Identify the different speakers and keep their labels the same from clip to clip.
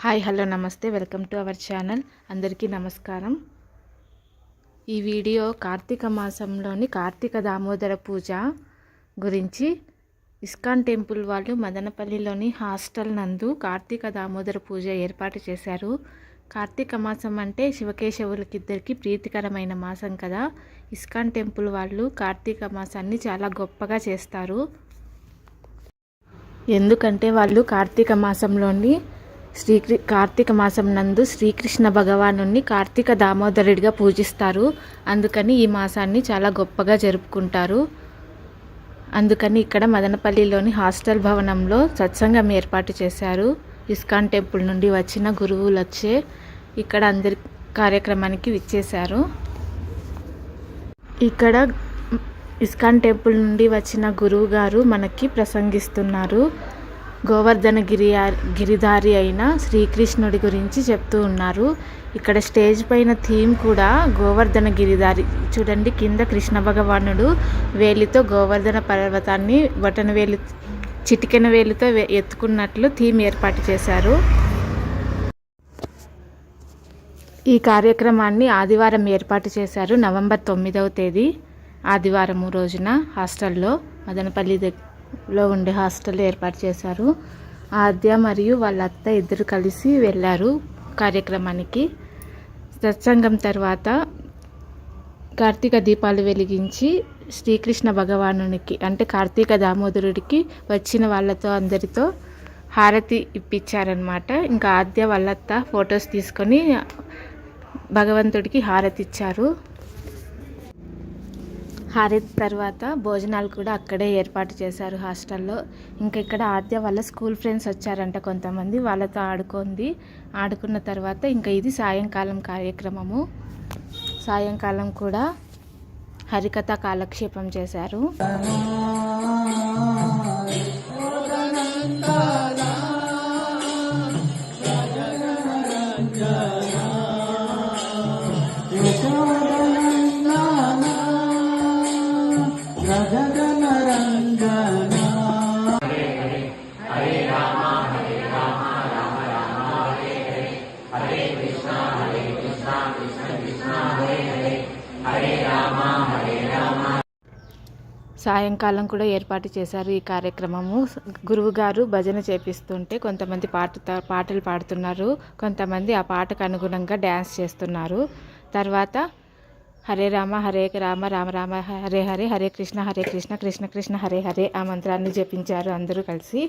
Speaker 1: Hi hello నమస్తే. Welcome to our channel. అందరికీ నమస్కారం. ఈ వీడియో కార్తీక మాసంలోని కార్తీక దామోదర పూజ గురించి ఇస్కాన్ టెంపుల్ వాళ్ళు మదనపల్లిలోని హాస్టల్ నందు కార్తీక దామోదర పూజ ఏర్పాటు చేశారు. కార్తీక మాసం అంటే శివకేశవులకిద్దరికి ప్రీతికరమైన మాసం కదా. ఇస్కాన్ టెంపుల్ వాళ్ళు కార్తీక మాసాన్ని చాలా గొప్పగా చేస్తారు. ఎందుకంటే వాళ్ళు కార్తీక మాసంలోని శ్రీకృ కార్తీక మాసం నందు శ్రీకృష్ణ భగవాను కార్తీక దామోదరుడిగా పూజిస్తారు. అందుకని ఈ మాసాన్ని చాలా గొప్పగా జరుపుకుంటారు. అందుకని ఇక్కడ మదనపల్లిలోని హాస్టల్ భవనంలో సత్సంగం ఏర్పాటు చేశారు. ఇస్కాన్ టెంపుల్ నుండి వచ్చిన గురువులు వచ్చే ఇక్కడ అందరి కార్యక్రమానికి విచ్చేశారు. ఇక్కడ ఇస్కాన్ టెంపుల్ నుండి వచ్చిన గురువు గారు మనకి ప్రసంగిస్తున్నారు. గోవర్ధన గిరి గిరిధారి అయిన శ్రీకృష్ణుడి గురించి చెప్తూ ఉన్నారు. ఇక్కడ స్టేజ్ పైన థీమ్ కూడా గోవర్ధన గిరిధారి చూడండి కింద కృష్ణ భగవానుడు వేలితో గోవర్ధన పర్వతాన్ని బటన వేలి చిటికెన వేలితో ఎత్తుకున్నట్లు థీమ్ ఏర్పాటు చేశారు. ఈ కార్యక్రమాన్ని ఆదివారం ఏర్పాటు చేశారు నవంబర్ తొమ్మిదవ తేదీ ఆదివారం రోజున హాస్టల్లో మదనపల్లి దగ్గర లో ఉండే హాస్టల్ ఏర్పాటు చేశారు. ఆద్య మరియు వాళ్ళ అత్త ఇద్దరు కలిసి వెళ్ళారు కార్యక్రమానికి. సత్సంగం తర్వాత కార్తీక దీపాలు వెలిగించి శ్రీకృష్ణ భగవానునికి అంటే కార్తీక దామోదరుడికి వచ్చిన వాళ్ళతో అందరితో హారతి ఇప్పించారనమాట ఇంకా ఆద్య వాళ్ళత్త ఫొటోస్ తీసుకొని భగవంతుడికి హారతి ఇచ్చారు. హారతి తర్వాత భోజనాలు కూడా అక్కడే ఏర్పాటు చేశారు హాస్టల్లో. ఇంకా ఇక్కడ ఆద్య వాళ్ళ స్కూల్ ఫ్రెండ్స్ వచ్చారంట కొంతమంది. వాళ్ళతో ఆడుకుంది. ఆడుకున్న తర్వాత ఇంకా ఇది సాయంకాలం కార్యక్రమము. సాయంకాలం కూడా హరికథ కాలక్షేపం చేశారు. సాయంకాలం కూడా ఏర్పాటు చేశారు ఈ కార్యక్రమము. గురువు గారు భజన చేపిస్తుంటే కొంతమంది పాట పాటలు పాడుతున్నారు. కొంతమంది ఆ పాటకు అనుగుణంగా డ్యాన్స్ చేస్తున్నారు. తర్వాత హరే రామ హరే రామ రామ రామ హరే హరే హరే కృష్ణ హరే కృష్ణ కృష్ణ కృష్ణ హరే హరే ఆ మంత్రాన్ని జపించారు అందరూ కలిసి.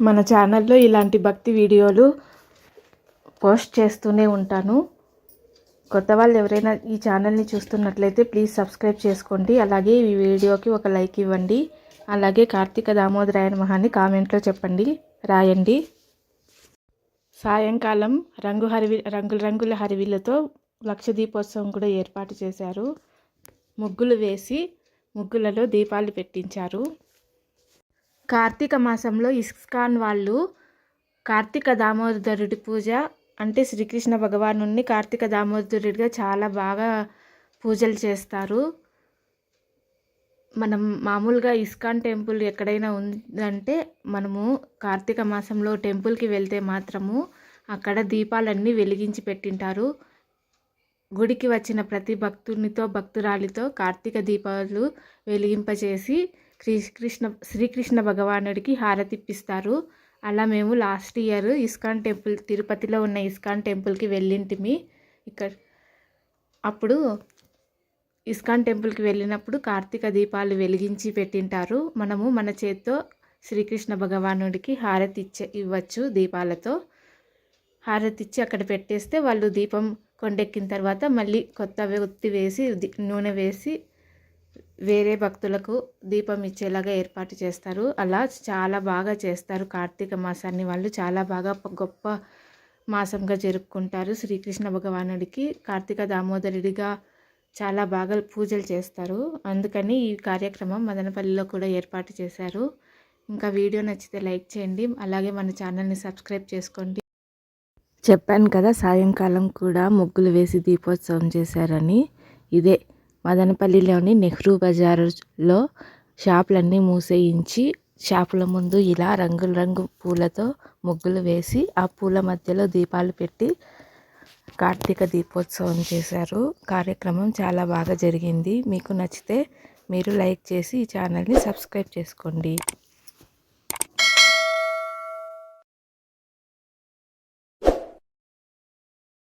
Speaker 1: మన ఛానల్లో ఇలాంటి భక్తి వీడియోలు పోస్ట్ చేస్తూనే ఉంటాను. కొత్త వాళ్ళు ఎవరైనా ఈ ఛానల్ని చూస్తున్నట్లయితే ప్లీజ్ సబ్స్క్రైబ్ చేసుకోండి. అలాగే ఈ వీడియోకి ఒక లైక్ ఇవ్వండి. అలాగే కార్తీక దామోదరాయన మహాన్ని కామెంట్లో చెప్పండి. రాయండి. సాయంకాలం రంగు హరివి రంగుల రంగుల హరివిలతో లక్ష దీపోత్సవం కూడా ఏర్పాటు చేశారు. ముగ్గులు వేసి ముగ్గులలో దీపాలు పెట్టించారు. కార్తీక మాసంలో ఇస్కాన్ వాళ్ళు కార్తీక దామోదరుడి పూజ అంటే శ్రీకృష్ణ భగవాను కార్తీక దామోదరుడిగా చాలా బాగా పూజలు చేస్తారు. మనం మామూలుగా ఇస్కాన్ టెంపుల్ ఎక్కడైనా ఉందంటే మనము కార్తీక మాసంలో టెంపుల్కి వెళ్తే మాత్రము అక్కడ దీపాలన్నీ వెలిగించి పెట్టింటారు. గుడికి వచ్చిన ప్రతి భక్తునితో భక్తురాలితో కార్తీక దీపాలు వెలిగింపచేసి శ్రీకృష్ణ శ్రీకృష్ణ భగవానుడికి హారతిప్పిస్తారు. అలా మేము లాస్ట్ ఇయర్ ఇస్కాన్ టెంపుల్ తిరుపతిలో ఉన్న ఇస్కాన్ టెంపుల్కి వెళ్ళింటిమి. ఇక్కడ అప్పుడు ఇస్కాన్ టెంపుల్కి వెళ్ళినప్పుడు కార్తీక దీపాలు వెలిగించి పెట్టింటారు. మనము మన చేత్తో శ్రీకృష్ణ భగవానుడికి హారతి ఇచ్చే ఇవ్వచ్చు దీపాలతో. హారతి ఇచ్చి అక్కడ పెట్టేస్తే వాళ్ళు దీపం కొండెక్కిన తర్వాత మళ్ళీ కొత్త ఒత్తి వేసి నూనె వేసి వేరే భక్తులకు దీపం ఇచ్చేలాగా ఏర్పాటు చేస్తారు. అలా చాలా బాగా చేస్తారు. కార్తీక మాసాన్ని వాళ్ళు చాలా బాగా గొప్ప మాసంగా జరుపుకుంటారు. శ్రీకృష్ణ భగవానుడికి కార్తీక దామోదరుడిగా చాలా బాగా పూజలు చేస్తారు. అందుకని ఈ కార్యక్రమం మదనపల్లిలో కూడా ఏర్పాటు చేశారు. ఇంకా వీడియో నచ్చితే లైక్ చేయండి. అలాగే మన ఛానల్ని సబ్స్క్రైబ్ చేసుకోండి. చెప్పాను కదా సాయంకాలం కూడా ముగ్గులు వేసి దీపోత్సవం చేశారని. ఇదే మదనపల్లిలోని నెహ్రూ బజార్లో షాపులన్నీ మూసేయించి షాపుల ముందు ఇలా రంగుల రంగు పూలతో ముగ్గులు వేసి ఆ పూల మధ్యలో దీపాలు పెట్టి కార్తీక దీపోత్సవం చేశారు. కార్యక్రమం చాలా బాగా జరిగింది. మీకు నచ్చితే మీరు లైక్ చేసి ఈ ఛానల్ని సబ్స్క్రైబ్ చేసుకోండి.